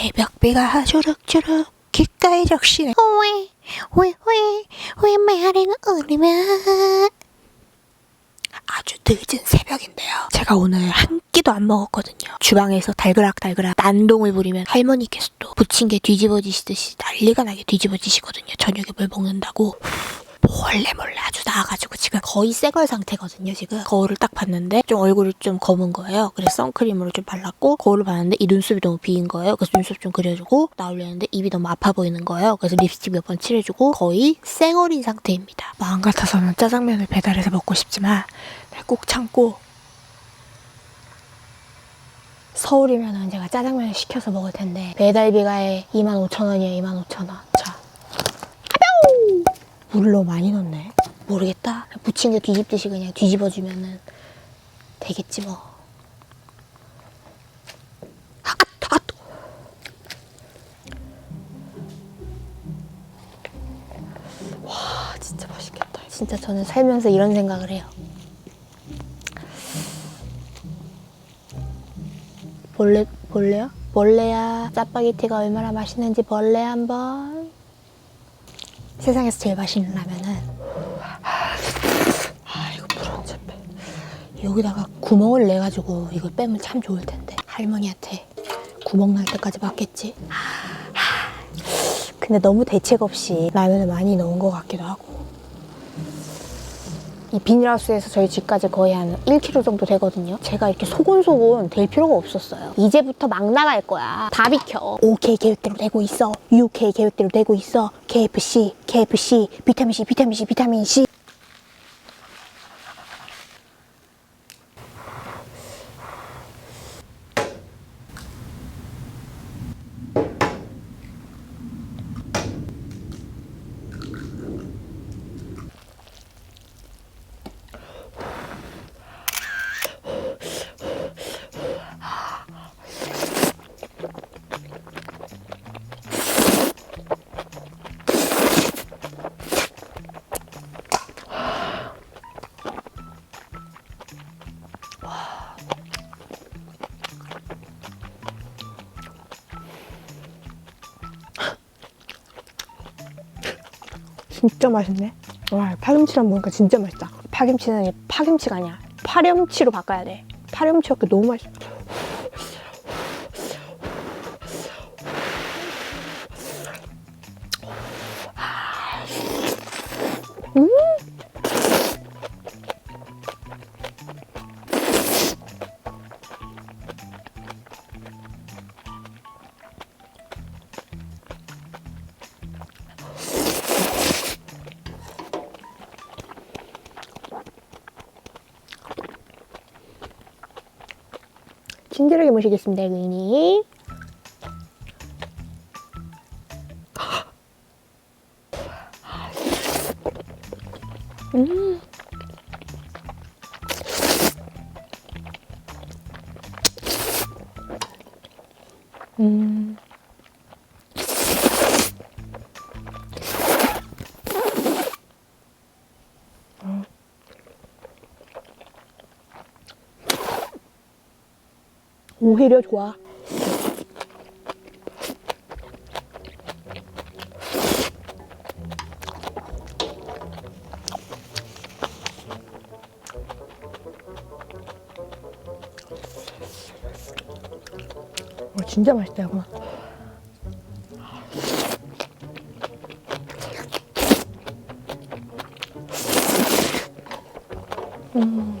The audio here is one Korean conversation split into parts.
새벽비가 주룩주룩 귓가에 적시네 왜왜왜왜 메아리가 울리면 아주 늦은 새벽인데요. 제가 오늘 한 끼도 안 먹었거든요. 주방에서 달그락달그락 난동을 부리면 할머니께서 또 부침개 뒤집어지시듯이 난리가 나게 뒤집어지시거든요. 저녁에 뭘 먹는다고. 몰래 몰래 아주 나와가지고 지금 거의 새걸 상태거든요 지금. 거울을 딱 봤는데 좀 얼굴이 좀 검은 거예요. 그래서 선크림으로 좀 발랐고 거울을 봤는데 이 눈썹이 너무 비인 거예요. 그래서 눈썹 좀 그려주고 나올려는데 입이 너무 아파 보이는 거예요. 그래서 립스틱 몇 번 칠해주고 거의 쌩얼인 상태입니다. 마음 같아서는 짜장면을 배달해서 먹고 싶지만 꼭 참고 서울이면은 제가 짜장면을 시켜서 먹을 텐데 배달비가에 25,000원이에요 25,000원. 자 너무 많이 넣네. 모르겠다. 부침개 뒤집듯이 그냥 뒤집어주면은 되겠지 뭐. 와, 진짜 맛있겠다. 진짜 저는 살면서 이런 생각을 해요. 벌레, 벌레야? 벌레야. 짜파게티가 얼마나 맛있는지 벌레 한번. 세상에서 제일 맛있는 라면은 아 이거 부러운지 빼 여기다가 구멍을 내 가지고 이걸 빼면 참 좋을 텐데. 할머니한테 구멍 날 때까지 맞겠지? 근데 너무 대책 없이 라면을 많이 넣은 것 같기도 하고 이 비닐하우스에서 저희 집까지 거의 한 1km 정도 되거든요. 제가 이렇게 소곤소곤 될 필요가 없었어요. 이제부터 막 나갈 거야. 다 비켜. OK 계획대로 되고 있어. UK 계획대로 되고 있어. KFC, KFC, 비타민C, 비타민C, 비타민C. 진짜 맛있네. 와, 파김치랑 먹으니까 진짜 맛있다. 파김치는 이 파김치가 아니야. 파렴치로 바꿔야 돼. 파렴치가 너무 맛있어. 친절하게 모시겠습니다, 고객님. 음. 오히려 좋아. 어, 진짜 맛있다, 이거. 음.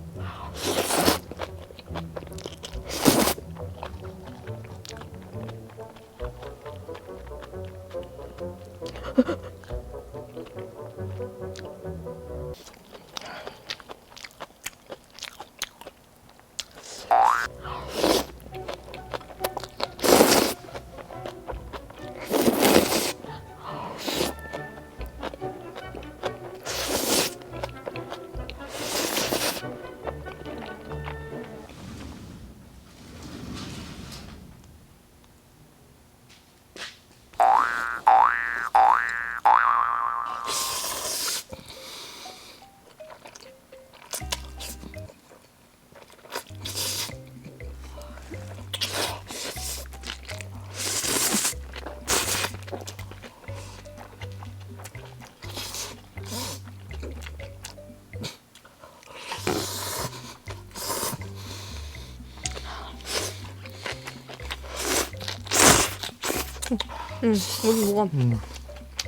응, 우리 먹어. 음.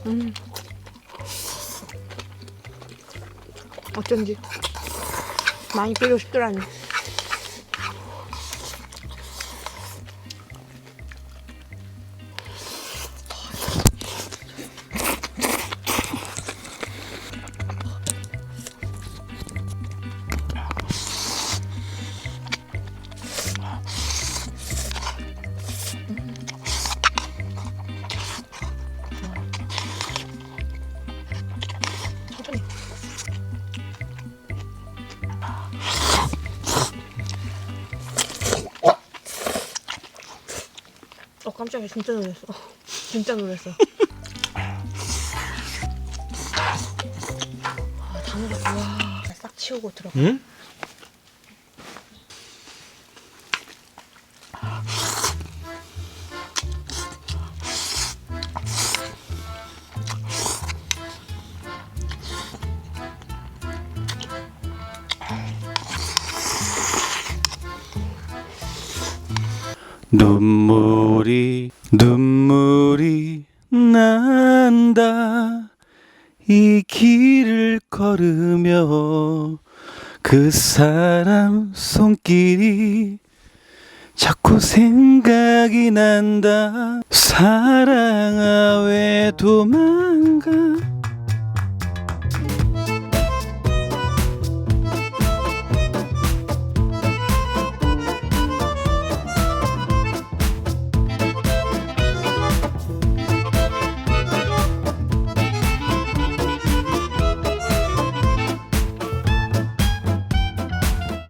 음. 어쩐지 많이 빼고 싶더라니. 어 깜짝이야. 진짜 놀랐어. 진짜 놀랐어. 아다 놀랐어 와싹 치우고 들어가. 응? 눈물이 눈물이 난다. 이 길을 걸으며 그 사람 손길이 자꾸 생각이 난다. 사랑아 왜 도망가